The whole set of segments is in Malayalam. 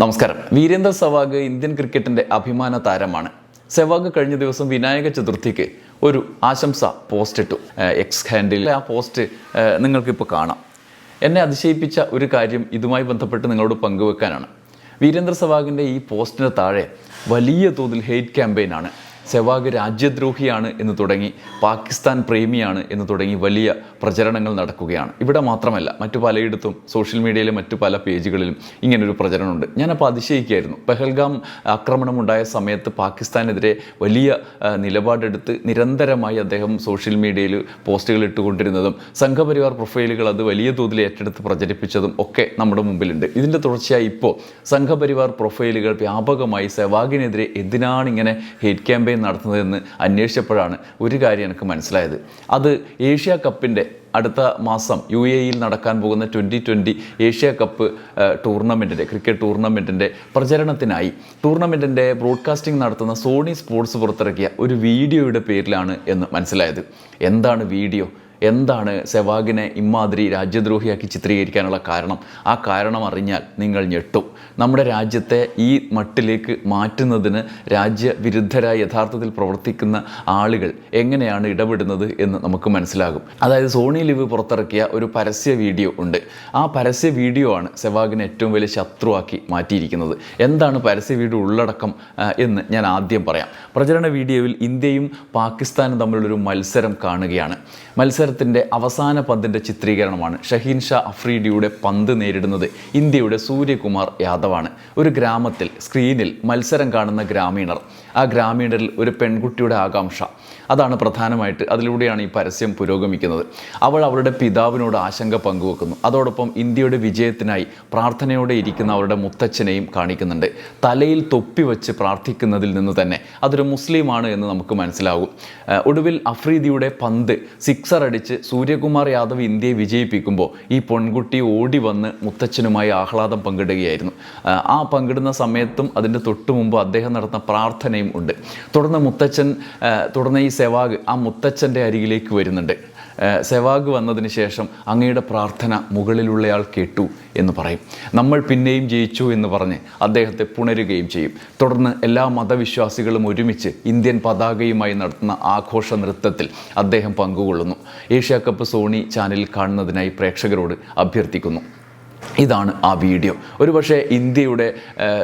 നമസ്കാരം. വീരേന്ദ്ര സെവാഗ് ഇന്ത്യൻ ക്രിക്കറ്റിന്റെ അഭിമാന താരമാണ്. സെവാഗ് കഴിഞ്ഞ ദിവസം വിനായക ചതുർത്ഥിക്ക് ഒരു ആശംസ പോസ്റ്റ് ഇട്ടു എക്സ് ഹാൻഡിൽ ആ പോസ്റ്റ് നിങ്ങൾക്കിപ്പോൾ കാണാം. എന്നെ അതിശയിപ്പിച്ച ഒരു കാര്യം ഇതുമായി ബന്ധപ്പെട്ട് നിങ്ങളോട് പങ്കുവെക്കാനാണ്. വീരേന്ദ്ര സെവാഗിന്റെ ഈ പോസ്റ്റിന് താഴെ വലിയ തോതിൽ ഹെയ്റ്റ് ക്യാമ്പയിനാണ് സെവാഗ് രാജ്യദ്രോഹിയാണ് എന്ന് തുടങ്ങി പാകിസ്ഥാൻ പ്രേമിയാണ് എന്ന് തുടങ്ങി വലിയ പ്രചരണങ്ങൾ നടക്കുകയാണ്. ഇവിടെ മാത്രമല്ല മറ്റു പലയിടത്തും സോഷ്യൽ മീഡിയയിലെ മറ്റു പല പേജുകളിലും ഇങ്ങനൊരു പ്രചരണമുണ്ട്. ഞാനപ്പോൾ അതിശയിക്കുകയായിരുന്നു. പെഹൽഗാം ആക്രമണമുണ്ടായ സമയത്ത് പാകിസ്ഥാനെതിരെ വലിയ നിലപാടെടുത്ത് നിരന്തരമായി അദ്ദേഹം സോഷ്യൽ മീഡിയയിൽ പോസ്റ്റുകൾ ഇട്ടുകൊണ്ടിരുന്നതും സംഘപരിവാർ പ്രൊഫൈലുകൾ അത് വലിയ തോതിൽ ഏറ്റെടുത്ത് പ്രചരിപ്പിച്ചതും ഒക്കെ നമ്മുടെ മുമ്പിലുണ്ട്. ഇതിന്റെ തുടർച്ചയായി ഇപ്പോൾ സംഘപരിവാർ പ്രൊഫൈലുകൾ വ്യാപകമായി സെവാഗിനെതിരെ എന്തിനാണ് ഇങ്ങനെ ഹെയ്റ്റ് ക്യാമ്പയിൻ നടത്തുന്നതെന്ന് അന്വേഷിച്ചപ്പോഴാണ് ഒരു കാര്യം എനിക്ക് മനസ്സിലായത്. അത് ഏഷ്യ കപ്പിന്റെ അടുത്ത മാസം യു എ ഇയിൽ നടക്കാൻ പോകുന്ന ട്വന്റി ട്വന്റി ഏഷ്യ കപ്പ് ടൂർണമെന്റിന്റെ ക്രിക്കറ്റ് ടൂർണമെന്റിന്റെ പ്രചരണത്തിനായി. ടൂർണമെന്റിന്റെ ബ്രോഡ്കാസ്റ്റിംഗ് നടത്തുന്ന സോണി സ്പോർട്സ് പുറത്തിറക്കിയ ഒരു വീഡിയോയുടെ പേരിലാണ് എന്ന് മനസ്സിലായത്. എന്താണ് വീഡിയോ? എന്താണ് സെവാഗിനെ ഇമ്മാതിരി രാജ്യദ്രോഹിയാക്കി ചിത്രീകരിക്കാനുള്ള കാരണം? ആ കാരണം അറിഞ്ഞാൽ നിങ്ങൾ ഞെട്ടും. നമ്മുടെ രാജ്യത്തെ ഈ മട്ടിലേക്ക് മാറ്റുന്നതിന് രാജ്യവിരുദ്ധരായി യഥാർത്ഥത്തിൽ പ്രവർത്തിക്കുന്ന ആളുകൾ എങ്ങനെയാണ് ഇടപെടുന്നത് എന്ന് നമുക്ക് മനസ്സിലാകും. അതായത് സോണി ലിവ് പുറത്തിറക്കിയ ഒരു പരസ്യ വീഡിയോ ഉണ്ട്. ആ പരസ്യ വീഡിയോ ആണ് സെവാഗിനെ ഏറ്റവും വലിയ ശത്രുവാക്കി മാറ്റിയിരിക്കുന്നത്. എന്താണ് പരസ്യ വീഡിയോ ഉള്ളടക്കം എന്ന് ഞാൻ ആദ്യം പറയാം. പ്രചരണ വീഡിയോയിൽ ഇന്ത്യയും പാകിസ്ഥാനും തമ്മിലുള്ളൊരു മത്സരം കാണുകയാണ്. മത്സരത്തിന്റെ അവസാന പന്തിന്റെ ചിത്രീകരണമാണ് ഷഹീൻ ഷാ അഫ്രീഡിയുടെ പന്ത് നേരിടുന്നത്. ഇന്ത്യയുടെ സൂര്യകുമാർ യാദവാണ്. ഒരു ഗ്രാമത്തിൽ സ്ക്രീനിൽ മത്സരം കാണുന്ന ഗ്രാമീണർ. ആ ഗ്രാമീണരിൽ ഒരു പെൺകുട്ടിയുടെ ആകാംക്ഷ. അതാണ് പ്രധാനമായിട്ട് അതിലൂടെയാണ് ഈ പരസ്യം പുരോഗമിക്കുന്നത്. അവൾ അവളുടെ പിതാവിനോട് ആശങ്ക പങ്കുവെക്കുന്നു. അതോടൊപ്പം ഇന്ത്യയുടെ വിജയത്തിനായി പ്രാർത്ഥനയോടെ ഇരിക്കുന്ന അവരുടെ മുത്തച്ഛനെയും കാണിക്കുന്നുണ്ട്. തലയിൽ തൊപ്പി വെച്ച് പ്രാർത്ഥിക്കുന്നതിൽ നിന്ന് തന്നെ അതൊരു മുസ്ലിമാണ് എന്ന് നമുക്ക് മനസ്സിലാകും. ഒടുവിൽ അഫ്രീദിയുടെ പന്ത് സിക്സർ അടിച്ച് സൂര്യകുമാർ യാദവ് ഇന്ത്യയെ വിജയിപ്പിക്കുമ്പോൾ ഈ പെൺകുട്ടി ഓടി വന്ന് മുത്തച്ഛനുമായി ആഹ്ലാദം പങ്കിടുകയായിരുന്നു. ആ പങ്കിടുന്ന സമയത്തും അതിന്റെ തൊട്ടു മുമ്പ് അദ്ദേഹം നടത്തുന്ന പ്രാർത്ഥനയും ഉണ്ട്. തുടർന്ന് മുത്തച്ഛൻ തുടർന്ന് ഈ സെവാഗ് ആ മുത്തച്ഛന്റെ അരികിലേക്ക് വരുന്നുണ്ട്. സെവാഗ് വന്നതിന് ശേഷം അങ്ങയുടെ പ്രാർത്ഥന മുകളിലുള്ളയാൾ കേട്ടു എന്ന് പറയും. നമ്മൾ പിന്നെയും ജയിച്ചു എന്ന് പറഞ്ഞ് അദ്ദേഹത്തെ പുണരുകയും ചെയ്യും. തുടർന്ന് എല്ലാ മതവിശ്വാസികളും ഒരുമിച്ച് ഇന്ത്യൻ പതാകയുമായി നടത്തുന്ന ആഘോഷ നൃത്തത്തിൽ അദ്ദേഹം പങ്കുകൊള്ളുന്നു. ഏഷ്യ കപ്പ് സോണി ചാനലിൽ കാണുന്നതിനായി പ്രേക്ഷകരോട് അഭ്യർത്ഥിക്കുന്നു. ഇതാണ് ആ വീഡിയോ. ഒരുപക്ഷെ ഇന്ത്യയുടെ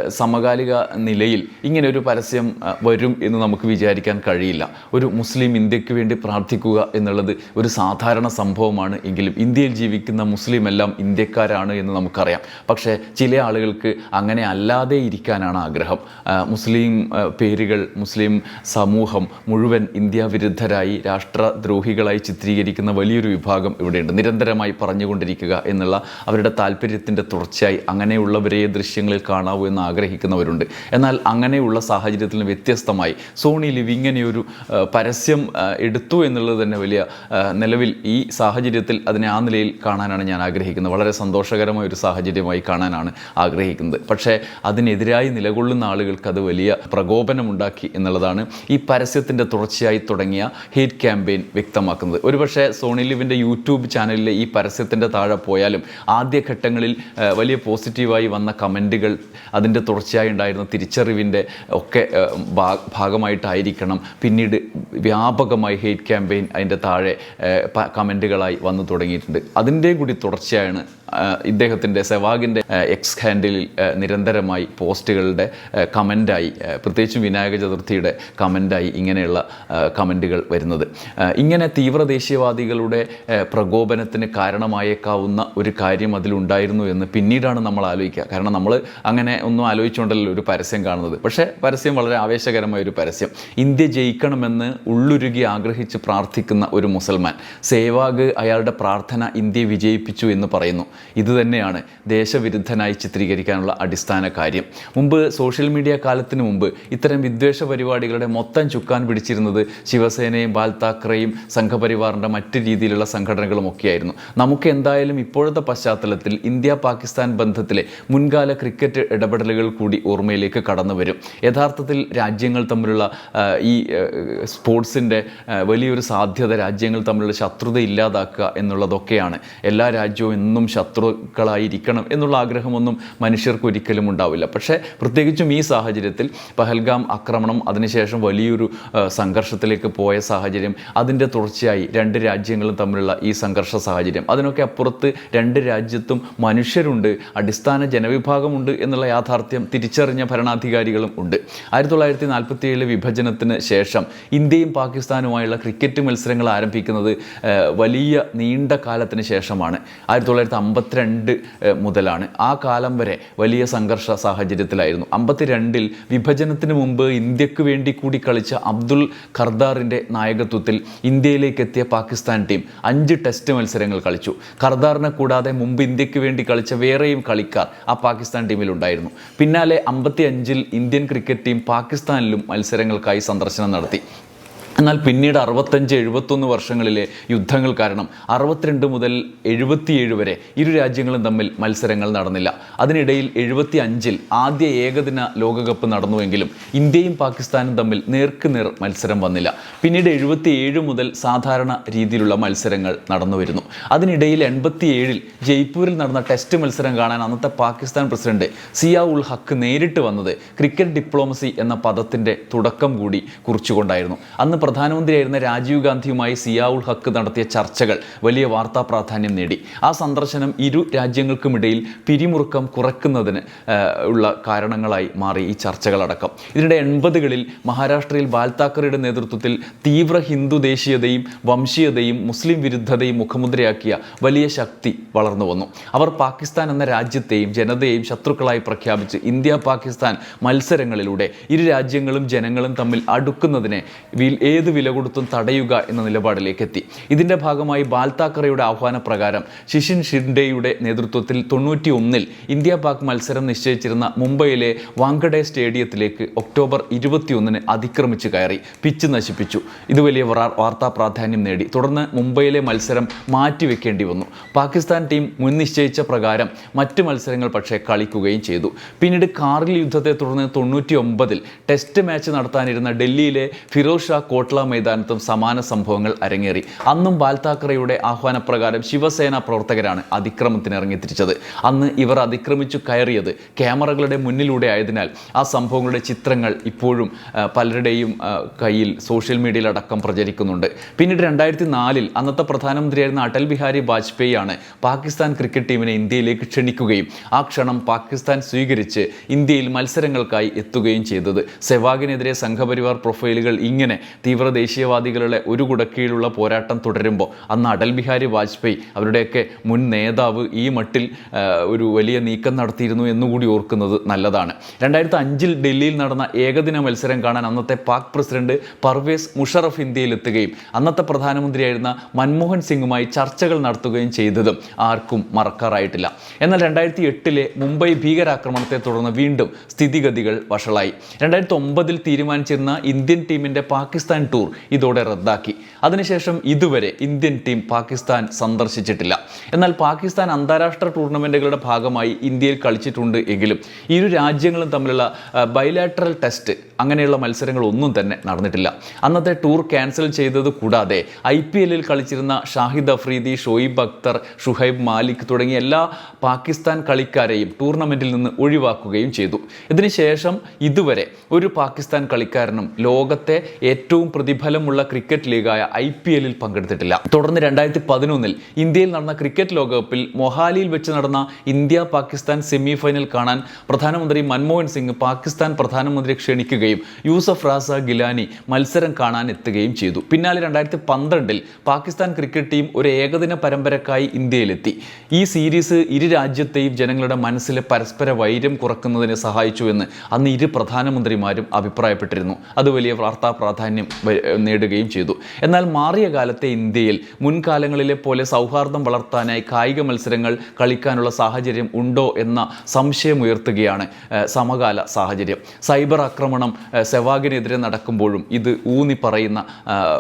സമകാലിക നിലയിൽ ഇങ്ങനെ ഒരു പരസ്യം വരും എന്ന് നമുക്ക് വിചാരിക്കാൻ കഴിയില്ല. ഒരു മുസ്ലിം ഇന്ത്യയ്ക്ക് വേണ്ടി പ്രാർത്ഥിക്കുക എന്നുള്ളത് ഒരു സാധാരണ സംഭവമാണ് എങ്കിലും ഇന്ത്യയിൽ ജീവിക്കുന്ന മുസ്ലിം എല്ലാം ഇന്ത്യക്കാരാണ് എന്ന് നമുക്കറിയാം. പക്ഷേ ചില ആളുകൾക്ക് അങ്ങനെ അല്ലാതെ ഇരിക്കാനാണ് ആഗ്രഹം. മുസ്ലിം പേരുകൾ മുസ്ലിം സമൂഹം മുഴുവൻ ഇന്ത്യ വിരുദ്ധരായി രാഷ്ട്രദ്രോഹികളായി ചിത്രീകരിക്കുന്ന വലിയൊരു വിഭാഗം ഇവിടെയുണ്ട്. നിരന്തരമായി പറഞ്ഞുകൊണ്ടിരിക്കുക എന്നുള്ള അവരുടെ താല്പര്യത്തിന്റെ തുടർച്ചയായി അങ്ങനെയുള്ളവരെ ദൃശ്യങ്ങളിൽ കാണാവൂ എന്ന് ആഗ്രഹിക്കുന്നവരുണ്ട്. എന്നാൽ അങ്ങനെയുള്ള സാഹചര്യത്തിൽ നിന്ന് വ്യത്യസ്തമായി സോണി ലിവ് ഇങ്ങനെയൊരു പരസ്യം എടുത്തു എന്നുള്ളത് തന്നെ വലിയ നിലവിൽ ഈ സാഹചര്യത്തിൽ അതിനെ ആ നിലയിൽ കാണാനാണ് ഞാൻ ആഗ്രഹിക്കുന്നത്. വളരെ സന്തോഷകരമായ ഒരു സാഹചര്യമായി കാണാനാണ് ആഗ്രഹിക്കുന്നത്. പക്ഷേ അതിനെതിരായി നിലകൊള്ളുന്ന ആളുകൾക്ക് അത് വലിയ പ്രകോപനമുണ്ടാക്കി എന്നുള്ളതാണ് ഈ പരസ്യത്തിന്റെ തുടർച്ചയായി തുടങ്ങിയ ഹേറ്റ് ക്യാമ്പയിൻ വ്യക്തമാക്കുന്നത്. ഒരുപക്ഷെ സോണി ലിവിന്റെ യൂട്യൂബ് ചാനലിലെ ഈ പരസ്യത്തിന്റെ താഴെ പോയാലും ആദ്യഘട്ടങ്ങളിൽ ആ, വലിയ പോസിറ്റീവായി വന്ന കമന്റുകൾ അതിന്റെ തുടർച്ചയായി ഉണ്ടായിരുന്ന തിരിച്ചറിവിന്റെ ഒക്കെ ഭാഗമായിട്ടായിരിക്കണം പിന്നീട് വ്യാപകമായി ഹെയ്റ്റ് ക്യാമ്പയിൻ അതിന്റെ താഴെ കമന്റുകളായി വന്നു തുടങ്ങിയിട്ടുണ്ട്. അതിന്റെ കൂടി തുടർച്ചയാണ് ഇദ്ദേഹത്തിന്റെ സെവാഗിന്റെ എക്സ് ഹാൻഡിലിൽ നിരന്തരമായി പോസ്റ്റുകളുടെ കമന്റായി പ്രത്യേകിച്ചും വിനായക ചതുർത്ഥിയുടെ കമന്റായി ഇങ്ങനെയുള്ള കമന്റുകൾ വരുന്നത്. ഇങ്ങനെ തീവ്ര ദേശീയവാദികളുടെ പ്രകോപനത്തിന് കാരണമായേക്കാവുന്ന ഒരു കാര്യം അതിലുണ്ടായിരുന്നു എന്ന് പിന്നീടാണ് നമ്മൾ ആലോചിക്കുക. കാരണം നമ്മൾ അങ്ങനെ ഒന്നും ആലോചിച്ചുകൊണ്ടല്ലോ ഒരു പരസ്യം കാണുന്നത്. പക്ഷേ പരസ്യം വളരെ ആവേശകരമായ ഒരു പരസ്യം. ഇന്ത്യ ജയിക്കണമെന്ന് ഉള്ളുരുകി ആഗ്രഹിച്ച് പ്രാർത്ഥിക്കുന്ന ഒരു മുസൽമാൻ സേവാഗ് അയാളുടെ പ്രാർത്ഥന ഇന്ത്യ വിജയിപ്പിച്ചു എന്ന് പറയുന്നു. ഇത് തന്നെയാണ് ദേശവിരുദ്ധനായി ചിത്രീകരിക്കാനുള്ള അടിസ്ഥാന കാര്യം. മുമ്പ് സോഷ്യൽ മീഡിയ കാലത്തിന് മുമ്പ് ഇത്തരം വിദ്വേഷ പരിപാടികളുടെ മൊത്തം ചുക്കാൻ പിടിച്ചിരുന്നത് ശിവസേനയും ബാൽ താക്കറെയും സംഘപരിവാറിന്റെ മറ്റ് രീതിയിലുള്ള സംഘടനകളും ഒക്കെയായിരുന്നു നമുക്ക് എന്തായാലും ഇപ്പോഴത്തെ പശ്ചാത്തലത്തിൽ ഇന്ത്യ പാകിസ്ഥാൻ ബന്ധത്തിലെ മുൻകാല ക്രിക്കറ്റ് ഇടപെടലുകൾ കൂടി ഓർമ്മയിലേക്ക് കടന്നു വരും. യഥാർത്ഥത്തിൽ രാജ്യങ്ങൾ തമ്മിലുള്ള ഈ സ്പോർട്സിന്റെ വലിയൊരു സാധ്യത രാജ്യങ്ങൾ തമ്മിലുള്ള ശത്രുത ഇല്ലാതാക്കുക എന്നുള്ളതൊക്കെയാണ്. എല്ലാ രാജ്യവും എന്നും ശത്രുക്കളായിരിക്കണം എന്നുള്ള ആഗ്രഹമൊന്നും മനുഷ്യർക്ക് ഒരിക്കലും ഉണ്ടാവില്ല. പക്ഷേ പ്രത്യേകിച്ചും ഈ സാഹചര്യത്തിൽ പഹൽഗാം ആക്രമണം അതിനുശേഷം വലിയൊരു സംഘർഷത്തിലേക്ക് പോയ സാഹചര്യം അതിന്റെ തുടർച്ചയായി രണ്ട് രാജ്യങ്ങളും തമ്മിലുള്ള ഈ സംഘർഷ സാഹചര്യം അതിനൊക്കെ അപ്പുറത്ത് രണ്ട് രാജ്യത്തും മനുഷ്യരുണ്ട് അടിസ്ഥാന ജനവിഭാഗമുണ്ട് എന്നുള്ള യാഥാർത്ഥ്യം തിരിച്ചറിഞ്ഞ ഭരണാധികാരികളും ഉണ്ട്. ആയിരത്തി തൊള്ളായിരത്തി നാൽപ്പത്തി ഏഴിലെ വിഭജനത്തിന് ശേഷം ഇന്ത്യയും പാകിസ്ഥാനുമായുള്ള ക്രിക്കറ്റ് മത്സരങ്ങൾ ആരംഭിക്കുന്നത് വലിയ നീണ്ട കാലത്തിന് ശേഷമാണ്. ആയിരത്തി തൊള്ളായിരത്തി അമ്പത്തിരണ്ട് മുതലാണ്. ആ കാലം വരെ വലിയ സംഘർഷ സാഹചര്യത്തിലായിരുന്നു. അമ്പത്തിരണ്ടിൽ വിഭജനത്തിന് മുമ്പ് ഇന്ത്യയ്ക്ക് വേണ്ടി കൂടി കളിച്ച അബ്ദുൾ ഖർദാറിന്റെ നായകത്വത്തിൽ ഇന്ത്യയിലേക്ക് എത്തിയ പാകിസ്ഥാൻ ടീം അഞ്ച് ടെസ്റ്റ് മത്സരങ്ങൾ കളിച്ചു. ഖർദാറിനെ കൂടാതെ മുമ്പ് ഇന്ത്യയ്ക്ക് വേണ്ടി കളിച്ച വേറെയും കളിക്കാർ ആ പാകിസ്ഥാൻ ടീമിലുണ്ടായിരുന്നു പിന്നാലെ അമ്പത്തി അഞ്ചിൽ ഇന്ത്യൻ ക്രിക്കറ്റ് ടീം പാകിസ്ഥാനിലും മത്സരങ്ങൾക്കായി സന്ദർശനം നടത്തി. എന്നാൽ പിന്നീട് അറുപത്തഞ്ച് എഴുപത്തൊന്ന് വർഷങ്ങളിലെ യുദ്ധങ്ങൾ കാരണം അറുപത്തിരണ്ട് മുതൽ എഴുപത്തിയേഴ് വരെ ഇരു രാജ്യങ്ങളും തമ്മിൽ മത്സരങ്ങൾ നടന്നില്ല. അതിനിടയിൽ എഴുപത്തി അഞ്ചിൽ ആദ്യ ഏകദിന ലോകകപ്പ് നടന്നുവെങ്കിലും ഇന്ത്യയും പാകിസ്ഥാനും തമ്മിൽ നേർക്കുനേർ മത്സരം വന്നില്ല. പിന്നീട് എഴുപത്തിയേഴ് മുതൽ സാധാരണ രീതിയിലുള്ള മത്സരങ്ങൾ നടന്നു വരുന്നു അതിനിടയിൽ എൺപത്തിയേഴിൽ ജയ്പൂരിൽ നടന്ന ടെസ്റ്റ് മത്സരം കാണാൻ അന്നത്തെ പാകിസ്ഥാൻ പ്രസിഡന്റ് സിയാ ഉൾ ഹക്ക് നേരിട്ട് വന്നത് ക്രിക്കറ്റ് ഡിപ്ലോമസി എന്ന പദത്തിന്റെ തുടക്കം കൂടി കുറിച്ചുകൊണ്ടായിരുന്നു. അന്ന് പ്രധാനമന്ത്രിയായിരുന്ന രാജീവ് ഗാന്ധിയുമായി സിയാ ഉൾ ഹക്ക് നടത്തിയ ചർച്ചകൾ വലിയ വാർത്താ പ്രാധാന്യം നേടി. ആ സന്ദർശനം ഇരു രാജ്യങ്ങൾക്കുമിടയിൽ പിരിമുറുക്കം കുറയ്ക്കുന്നതിന് ഉള്ള കാരണങ്ങളായി മാറി ഈ ചർച്ചകളടക്കം. ഇതിനിടെ എൺപതുകളിൽ മഹാരാഷ്ട്രയിൽ ബാൽ താക്കറയുടെ നേതൃത്വത്തിൽ തീവ്ര ഹിന്ദു ദേശീയതയും വംശീയതയും മുസ്ലിം വിരുദ്ധതയും മുഖമുദ്രയാക്കിയ വലിയ ശക്തി വളർന്നു വന്നു. അവർ പാകിസ്ഥാൻ എന്ന രാജ്യത്തെയും ജനതയെയും ശത്രുക്കളായി പ്രഖ്യാപിച്ച് ഇന്ത്യ പാകിസ്ഥാൻ മത്സരങ്ങളിലൂടെ ഇരു രാജ്യങ്ങളും ജനങ്ങളും തമ്മിൽ അടുക്കുന്നതിനെ ഏത് വില കൊടുത്തും തടയുക എന്ന നിലപാടിലേക്ക് എത്തി ഇതിന്റെ ഭാഗമായി ബാൽ ആഹ്വാന ആഹ്വാനപ്രകാരം ശിഷിൻ ഷിൻഡെയുടെ നേതൃത്വത്തിൽ തൊണ്ണൂറ്റി ഒന്നിൽ ഇന്ത്യ പാക് മത്സരം നിശ്ചയിച്ചിരുന്ന മുംബൈയിലെ വാങ്കഡെ സ്റ്റേഡിയത്തിലേക്ക് ഒക്ടോബർ ഇരുപത്തിയൊന്നിന് അതിക്രമിച്ച് കയറി. പിച്ച് നശിപ്പിച്ചു. ഇത് വലിയ വാർത്താ പ്രാധാന്യം നേടി. തുടർന്ന് മുംബൈയിലെ മത്സരം മാറ്റിവെക്കേണ്ടി വന്നു. പാകിസ്ഥാൻ ടീം മുൻനിശ്ചയിച്ച പ്രകാരം മറ്റ് മത്സരങ്ങൾ പക്ഷേ കളിക്കുകയും ചെയ്തു. പിന്നീട് കാർഗിൽ യുദ്ധത്തെ തുടർന്ന് തൊണ്ണൂറ്റി ഒമ്പതിൽ ടെസ്റ്റ് മാച്ച് നടത്താനിരുന്ന ഡൽഹിയിലെ ഫിറോസ് ഷാ കോട്ട്ല മൈതാനത്തും സമാന സംഭവങ്ങൾ അരങ്ങേറി. അന്നും ബാൽ താക്കറെയുടെ ആഹ്വാനപ്രകാരം ശിവസേന പ്രവർത്തകരാണ് അതിക്രമത്തിന് ഇറങ്ങിത്തിരിച്ചത് അന്ന് ഇവർ അതിക്രമിച്ചു കയറിയത് ക്യാമറകളുടെ മുന്നിലൂടെ ആയതിനാൽ ആ സംഭവങ്ങളുടെ ചിത്രങ്ങൾ ഇപ്പോഴും പലരുടെയും കയ്യിൽ സോഷ്യൽ മീഡിയയിലടക്കം പ്രചരിക്കുന്നുണ്ട്. പിന്നീട് രണ്ടായിരത്തി നാലിൽ അന്നത്തെ പ്രധാനമന്ത്രിയായിരുന്ന അടൽ ബിഹാരി വാജ്പേയി ആണ് പാകിസ്ഥാൻ ക്രിക്കറ്റ് ടീമിനെ ഇന്ത്യയിലേക്ക് ക്ഷണിക്കുകയും ആ ക്ഷണം പാകിസ്ഥാൻ സ്വീകരിച്ച് ഇന്ത്യയിൽ മത്സരങ്ങൾക്കായി എത്തുകയും ചെയ്തത്. സെവാഗിനെതിരെ സംഘപരിവാർ പ്രൊഫൈലുകൾ ഇങ്ങനെ തീവ്ര ദേശീയവാദികളുടെ ഒരു കുടക്കീഴിലുള്ള പോരാട്ടം തുടരുമ്പോൾ അന്ന് അടൽ ബിഹാരി വാജ്പേയി അവരുടെയൊക്കെ മുൻ നേതാവ് ഈ മട്ടിൽ ഒരു വലിയ നീക്കം നടത്തിയിരുന്നു എന്നുകൂടി ഓർക്കുന്നത് നല്ലതാണ്. രണ്ടായിരത്തി അഞ്ചിൽ ഡൽഹിയിൽ നടന്ന ഏകദിന മത്സരം കാണാൻ അന്നത്തെ പാക് പ്രസിഡന്റ് പർവേസ് മുഷറഫ് ഇന്ത്യയിലെത്തുകയും അന്നത്തെ പ്രധാനമന്ത്രിയായിരുന്ന മൻമോഹൻ സിംഗുമായി ചർച്ചകൾ നടത്തുകയും ചെയ്തതും ആർക്കും മറക്കാറായിട്ടില്ല. എന്നാൽ രണ്ടായിരത്തി എട്ടിലെ മുംബൈ ഭീകരാക്രമണത്തെ തുടർന്ന് വീണ്ടും സ്ഥിതിഗതികൾ വഷളായി. രണ്ടായിരത്തി ഒമ്പതിൽ തീരുമാനിച്ചിരുന്ന ഇന്ത്യൻ ടീമിന്റെ പാകിസ്ഥാൻ ടൂർ ഇതോടെ റദ്ദാക്കി. അതിനുശേഷം ഇതുവരെ ഇന്ത്യൻ ടീം പാകിസ്ഥാൻ സന്ദർശിച്ചിട്ടില്ല. എന്നാൽ പാകിസ്ഥാൻ അന്താരാഷ്ട്ര ടൂർണമെന്റുകളുടെ ഭാഗമായി ഇന്ത്യയിൽ കളിച്ചിട്ടുണ്ട് എങ്കിലും ഇരു രാജ്യങ്ങളും തമ്മിലുള്ള ബൈലാറ്ററൽ ടെസ്റ്റ് അങ്ങനെയുള്ള മത്സരങ്ങളൊന്നും തന്നെ നടന്നിട്ടില്ല. അന്നത്തെ ടൂർ ക്യാൻസൽ ചെയ്തത് കൂടാതെ ഐ പി എല്ലിൽ കളിച്ചിരുന്ന ഷാഹിദ് അഫ്രീദി ഷോയിബ് അക്തർ ഷുഹൈബ് മാലിക് തുടങ്ങിയ എല്ലാ പാകിസ്ഥാൻ കളിക്കാരെയും ടൂർണമെന്റിൽ നിന്ന് ഒഴിവാക്കുകയും ചെയ്തു. ഇതിനുശേഷം ഇതുവരെ ഒരു പാകിസ്ഥാൻ കളിക്കാരനും ലോകത്തെ ഏറ്റവും പ്രതിഫലമുള്ള ക്രിക്കറ്റ് ലീഗായ ഐ പി എല്ലിൽ പങ്കെടുത്തിട്ടില്ല. തുടർന്ന് രണ്ടായിരത്തി പതിനൊന്നിൽ ഇന്ത്യയിൽ നടന്ന ക്രിക്കറ്റ് ലോകകപ്പിൽ മൊഹാലിയിൽ വെച്ച് നടന്ന ഇന്ത്യ പാകിസ്ഥാൻ സെമി ഫൈനൽ കാണാൻ പ്രധാനമന്ത്രി മൻമോഹൻ സിംഗ് പാകിസ്ഥാൻ പ്രധാനമന്ത്രിയെ ക്ഷണിക്കുകയും യൂസഫ് റാസ ഗിലാനി മത്സരം കാണാൻ എത്തുകയും ചെയ്തു. പിന്നാലെ രണ്ടായിരത്തി പന്ത്രണ്ടിൽ പാകിസ്ഥാൻ ക്രിക്കറ്റ് ടീം ഒരു ഏകദിന പരമ്പരക്കായി ഇന്ത്യയിലെത്തി. ഈ സീരീസ് ഇരു രാജ്യത്തെയും ജനങ്ങളുടെ മനസ്സിലെ പരസ്പര വൈര്യം കുറക്കുന്നതിന് സഹായിച്ചു എന്ന് അന്ന് ഇരു പ്രധാനമന്ത്രിമാരും അഭിപ്രായപ്പെട്ടിരുന്നു. അത് വലിയ വാർത്താ പ്രാധാന്യം നേടുകയും ചെയ്തു. എന്നാൽ മാറിയ കാലത്തെ ഇന്ത്യയിൽ മുൻകാലങ്ങളിലെ പോലെ സൗഹാർദ്ദം വളർത്താനായി കായിക മത്സരങ്ങൾ കളിക്കാനുള്ള സാഹചര്യം ഉണ്ടോ എന്ന സംശയമുയർത്തുകയാണ് സമകാല സാഹചര്യം. സൈബർ ആക്രമണം സെവാഗിനെതിരെ നടക്കുമ്പോഴും ഇത് ഊന്നി പറയുന്ന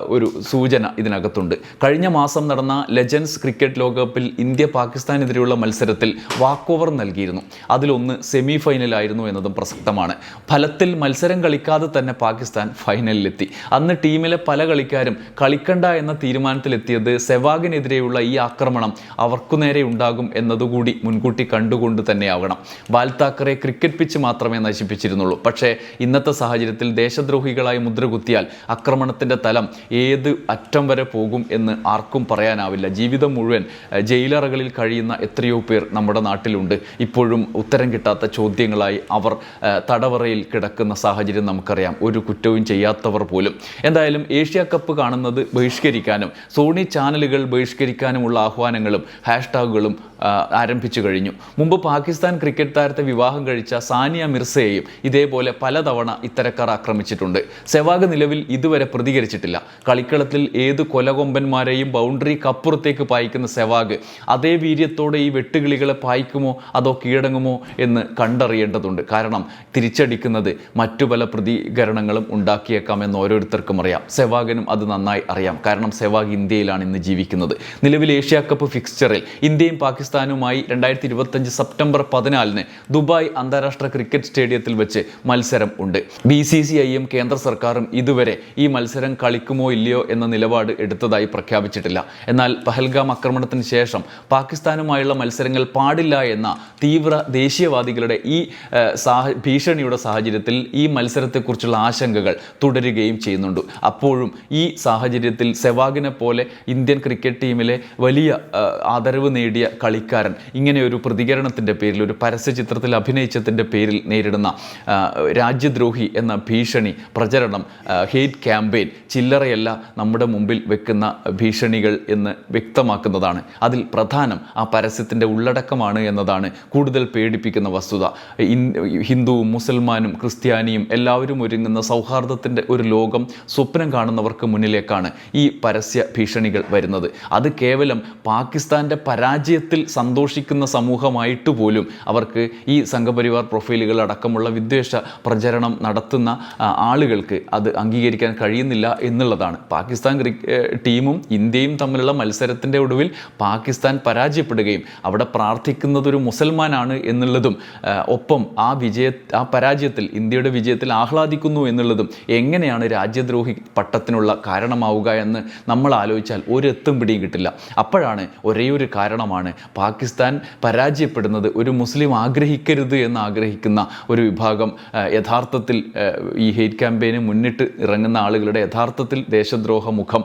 ഒരു സൂചന ഇതിനകത്തുണ്ട്. കഴിഞ്ഞ മാസം നടന്ന ലെജൻസ് ക്രിക്കറ്റ് ലോകകപ്പിൽ ഇന്ത്യ പാകിസ്ഥാനെതിരെയുള്ള മത്സരത്തിൽ വാക്ക് ഓവർ നൽകിയിരുന്നു. അതിലൊന്ന് സെമി ഫൈനലായിരുന്നു എന്നതും പ്രസക്തമാണ്. ഫലത്തിൽ മത്സരം കളിക്കാതെ തന്നെ പാകിസ്ഥാൻ ഫൈനലിലെത്തി. അന്ന് ടീമിലെ പല കളിക്കാരും കളിക്കണ്ട എന്ന തീരുമാനത്തിലെത്തിയത് സെവാഗിനെതിരെയുള്ള ഈ ആക്രമണം അവർക്കു നേരെ ഉണ്ടാകും എന്നതുകൂടി മുൻകൂട്ടി കണ്ടുകൊണ്ട് തന്നെയാവണം. ബാൽ താക്കറെ ക്രിക്കറ്റ് പിച്ച് മാത്രമേ നശിപ്പിച്ചിരുന്നുള്ളൂ. പക്ഷേ ഇന്നത്തെ സാഹചര്യത്തിൽ ദേശദ്രോഹികളായി മുദ്രകുത്തിയാൽ ആക്രമണത്തിന്റെ തലം ഏത് അറ്റം വരെ പോകും എന്ന് ആർക്കും പറയാനാവില്ല. ജീവിതം മുഴുവൻ ജയിലറകളിൽ കഴിയുന്ന എത്രയോ പേർ നമ്മുടെ നാട്ടിലുണ്ട്. ഇപ്പോഴും ഉത്തരം കിട്ടാത്ത ചോദ്യങ്ങളായി അവർ തടവറയിൽ കിടക്കുന്ന സാഹചര്യം നമുക്കറിയാം. ഒരു കുറ്റവും ചെയ്യാത്തവർ പോലും. എന്തായാലും ഏഷ്യ കപ്പ് കാണുന്നത് ബഹിഷ്കരിക്കാനും സോണി ചാനലുകൾ ബഹിഷ്കരിക്കാനുമുള്ള ആഹ്വാനങ്ങളും ഹാഷ്ടാഗുകളും ആരംഭിച്ചു കഴിഞ്ഞു. മുമ്പ് പാകിസ്ഥാൻ ക്രിക്കറ്റ് താരത്തെ വിവാഹം കഴിച്ച സാനിയ മിർസയെയും ഇതേപോലെ പലതവണ ഇത്തരക്കാർ ആക്രമിച്ചിട്ടുണ്ട്. സെവാഗ് നിലവിൽ ഇതുവരെ പ്രതികരിച്ചിട്ടില്ല. കളിക്കളത്തിൽ ഏത് കൊലകൊമ്പന്മാരെയും ബൗണ്ടറിക്കപ്പുറത്തേക്ക് പായിക്കുന്ന സെവാഗ് അതേ വീര്യത്തോടെ ഈ വെട്ടുകിളികളെ പായിക്കുമോ? അതോ കീഴടങ്ങുമോ? എന്ന് കണ്ടറിയേണ്ടതുണ്ട്. കാരണം തിരിച്ചടിക്കുന്നത് മറ്റു പല പ്രതികരണങ്ങളും ഉണ്ടാക്കിയേക്കാമെന്ന് ഓരോരുത്തർക്കും അറിയാം. സെവാഗിനും അത് നന്നായി അറിയാം. കാരണം സെവാഗ് ഇന്ത്യയിലാണ് ഇന്ന് ജീവിക്കുന്നത്. നിലവിൽ ഏഷ്യ കപ്പ് ഫിക്സ്ചറിൽ ഇന്ത്യയും പാകിസ്ഥാനുമായി രണ്ടായിരത്തി ഇരുപത്തഞ്ച് സെപ്റ്റംബർ പതിനാലിന് ദുബായ് അന്താരാഷ്ട്ര ക്രിക്കറ്റ് സ്റ്റേഡിയത്തിൽ വെച്ച് മത്സരം ഉണ്ട്. ബി സി സി ഐയും കേന്ദ്ര സർക്കാരും ഇതുവരെ ഈ മത്സരം കളിക്കുമോ ഇല്ലയോ എന്ന നിലപാട് എടുത്തതായി പ്രഖ്യാപിച്ചിട്ടില്ല. എന്നാൽ പഹൽഗാം ആക്രമണത്തിന് ശേഷം പാകിസ്ഥാനുമായുള്ള മത്സരങ്ങൾ പാടില്ല എന്ന തീവ്ര ദേശീയവാദികളുടെ ഈ ഭീഷണിയുടെ സാഹചര്യത്തിൽ ഈ മത്സരത്തെക്കുറിച്ചുള്ള ആശങ്കകൾ തുടരുകയും ചെയ്യുന്നുണ്ട്. അപ്പോഴും ഈ സാഹചര്യത്തിൽ സെവാഗിനെ പോലെ ഇന്ത്യൻ ക്രിക്കറ്റ് ടീമിലെ വലിയ ആദരവ് നേടിയ കളിക്കാരൻ. ഇങ്ങനെ ഒരു പ്രതികരണത്തിന്റെ പേരിൽ ഒരു പരസ്യ പരസ്യചിത്രത്തിൽ അഭിനയിച്ചതിന്റെ പേരിൽ നേരിടുന്ന രാജ്യദ്രോഹി എന്ന ഭീഷണി പ്രചരണം ഹെയ്റ്റ് ക്യാമ്പയിൻ ചില്ലറയല്ല നമ്മുടെ മുമ്പിൽ വെക്കുന്ന ഭീഷണികൾ എന്ന് വ്യക്തമാക്കുന്നതാണ്. അതിൽ പ്രധാനം ആ പരസ്യത്തിന്റെ ഉള്ളടക്കമാണ് എന്നതാണ് കൂടുതൽ പേടിപ്പിക്കുന്ന വസ്തുത. ഹിന്ദുവും മുസൽമാനും ക്രിസ്ത്യാനിയും എല്ലാവരും ഒരുങ്ങുന്ന സൗഹാർദ്ദത്തിന്റെ ഒരു ലോകം സ്വപ്നം കാണുന്നവർക്ക് മുന്നിലേക്കാണ് ഈ പരസ്യ ഭീഷണികൾ വരുന്നത്. അത് കേവലം പാകിസ്ഥാന്റെ പരാജയത്തിൽ സന്തോഷിക്കുന്ന സമൂഹമായിട്ട് പോലും അവർക്ക് ഈ സംഘപരിവാർ പ്രൊഫൈലുകൾ അടക്കമുള്ള വിദ്വേഷ പ്രചരണം നടത്തുന്ന ആളുകൾക്ക് അത് അംഗീകരിക്കാൻ കഴിയുന്നില്ല എന്നുള്ളതാണ്. പാകിസ്ഥാൻ ടീമും ഇന്ത്യയും തമ്മിലുള്ള മത്സരത്തിന്റെ ഒടുവിൽ പാകിസ്ഥാൻ പരാജയപ്പെടുകയും അവിടെ പ്രാർത്ഥിക്കുന്നതൊരു മുസൽമാനാണ് എന്നുള്ളതും ഒപ്പം ആ വിജയ ആ പരാജയത്തിൽ ഇന്ത്യയുടെ വിജയത്തിൽ ആഹ്ലാദിക്കുന്നു എന്നുള്ളതും എങ്ങനെയാണ് രാജ്യദ്രോഹി പട്ടത്തിനുള്ള കാരണമാവുക എന്ന് നമ്മൾ ആലോചിച്ചാൽ ഒരെത്തും പിടിയും കിട്ടില്ല. അപ്പോഴാണ് ഒരേ ഒരു കാരണമാണ് പാകിസ്ഥാൻ പരാജയപ്പെടുന്നത് ഒരു മുസ്ലിം ആഗ്രഹിക്കരുത് എന്ന് ആഗ്രഹിക്കുന്ന ഒരു വിഭാഗം യഥാർത്ഥത്തിൽ ഈ ഹെയ്റ്റ് ക്യാമ്പയിന് മുന്നിട്ട് ഇറങ്ങുന്ന ആളുകളുടെ യഥാർത്ഥത്തിൽ ദേശദ്രോഹ മുഖം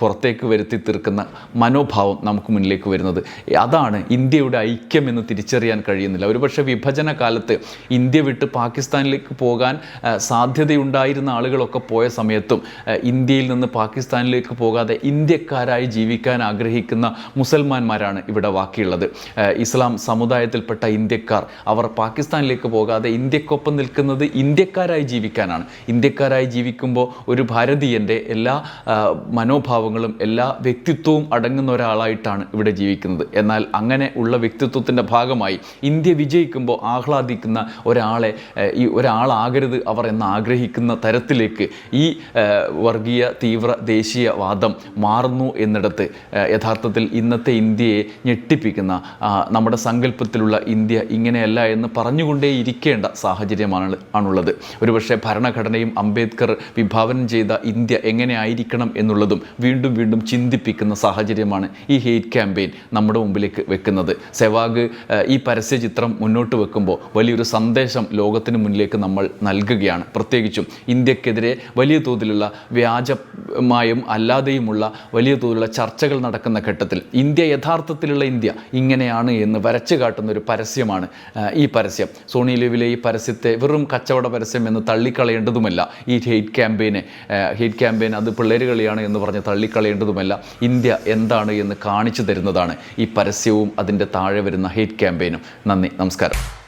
പുറത്തേക്ക് വരുത്തി തീർക്കുന്ന മനോഭാവം നമുക്ക് മുന്നിലേക്ക് വരുന്നത്. അതാണ് ഇന്ത്യയുടെ ഐക്യം എന്ന് തിരിച്ചറിയാൻ കഴിയുന്നില്ല. ഒരുപക്ഷെ വിഭജന കാലത്ത് ഇന്ത്യ വിട്ട് പാകിസ്ഥാനിലേക്ക് പോകാൻ സാധ്യതയുണ്ടായിരുന്ന ആളുകളൊക്കെ പോയ സമയത്തും ഇന്ത്യയിൽ നിന്ന് പാകിസ്ഥാനിലേക്ക് പോകാതെ ഇന്ത്യക്കാരായി ജീവിക്കാൻ ആഗ്രഹിക്കുന്ന മുസൽമാന്മാരാണ് ഇവിടെ ബാക്കിയുള്ളത് ഇസ്ലാം സമുദായത്തിൽപ്പെട്ട ഇന്ത്യക്കാർ അവർ പാകിസ്ഥാനിലേക്ക് പോകാതെ ഇന്ത്യക്കൊപ്പം നിൽക്കുന്നത് ഇന്ത്യക്കാരായി ജീവിക്കാനാണ്. ഇന്ത്യക്കാരായി ജീവിക്കുമ്പോൾ ഒരു ഭാരതീയന്റെ എല്ലാ മനോഭാവങ്ങളും എല്ലാ വ്യക്തിത്വവും അടങ്ങുന്ന ഒരാളായിട്ടാണ് ഇവിടെ ജീവിക്കുന്നത്. എന്നാൽ അങ്ങനെ ഉള്ള വ്യക്തിത്വത്തിന്റെ ഭാഗമായി ഇന്ത്യ വിജയിക്കുമ്പോൾ ആഹ്ലാദിക്കുന്ന ഒരാളെ ഈ ഒരാളാകരുത് അവർ എന്ന് ആഗ്രഹിക്കുന്ന തരത്തിലേക്ക് ഈ വർഗീയ തീവ്ര ദേശീയവാദം മാറുന്നു എന്നിടത്ത് യഥാർത്ഥത്തിൽ ഇന്നത്തെ ഇന്ത്യയെ ഞെട്ടിപ്പിക്കുന്ന നമ്മുടെ സങ്കല്പത്തിലുള്ള ഇന്ത്യ ഇങ്ങനെയല്ല എന്ന് പറഞ്ഞുകൊണ്ടേ ഇരിക്കേണ്ട സാഹചര്യമാണ് ആണുള്ളത്. ഒരുപക്ഷെ ഭരണഘടനയും അംബേദ്കർ വിഭാവനം ചെയ്ത ഇന്ത്യ എങ്ങനെ ആയിരിക്കണം എന്നുള്ളതും വീണ്ടും വീണ്ടും ചിന്തിപ്പിക്കുന്ന സാഹചര്യമാണ് ഈ ഹെയ്റ്റ് ക്യാമ്പയിൻ നമ്മുടെ മുമ്പിലേക്ക് വെക്കുന്നത്. സെവാഗ് ഈ പരസ്യ ചിത്രം മുന്നോട്ട് വെക്കുമ്പോൾ വലിയൊരു സന്ദേശം ലോകത്തിന് മുന്നിലേക്ക് നമ്മൾ നൽകുകയാണ്. പ്രത്യേകിച്ചും ഇന്ത്യക്കെതിരെ വലിയ തോതിലുള്ള വ്യാജമായും അല്ലാതെയുമുള്ള വലിയ തോതിലുള്ള ചർച്ചകൾ നടക്കുന്ന ഘട്ടത്തിൽ ഇന്ത്യ യഥാർത്ഥത്തിലുള്ള ഇന്ത്യ ഇങ്ങനെയാണ് എന്ന് വരച്ചു കാട്ടുന്ന ഒരു പരസ്യമാണ് ഈ പരസ്യം. സോണി ലിവിലെ ഈ പരസ്യത്തെ വെറും കച്ചവട പരസ്യം എന്ന് തള്ളിക്കളയേണ്ടതുമല്ല. ഈ ഹെയ്റ്റ് ക്യാമ്പയിനെ ഹെയ്റ്റ് ക്യാമ്പയിൻ അത് പിള്ളേർ കളിയാണ് എന്ന് പറഞ്ഞ് തള്ളിക്കളയേണ്ടതുമല്ല. ഇന്ത്യ എന്താണ് എന്ന് കാണിച്ചു തരുന്നതാണ് ഈ പരസ്യവും അതിന്റെ താഴെ വരുന്ന ഹെയ്റ്റ് ക്യാമ്പയിനും. നന്ദി നമസ്കാരം.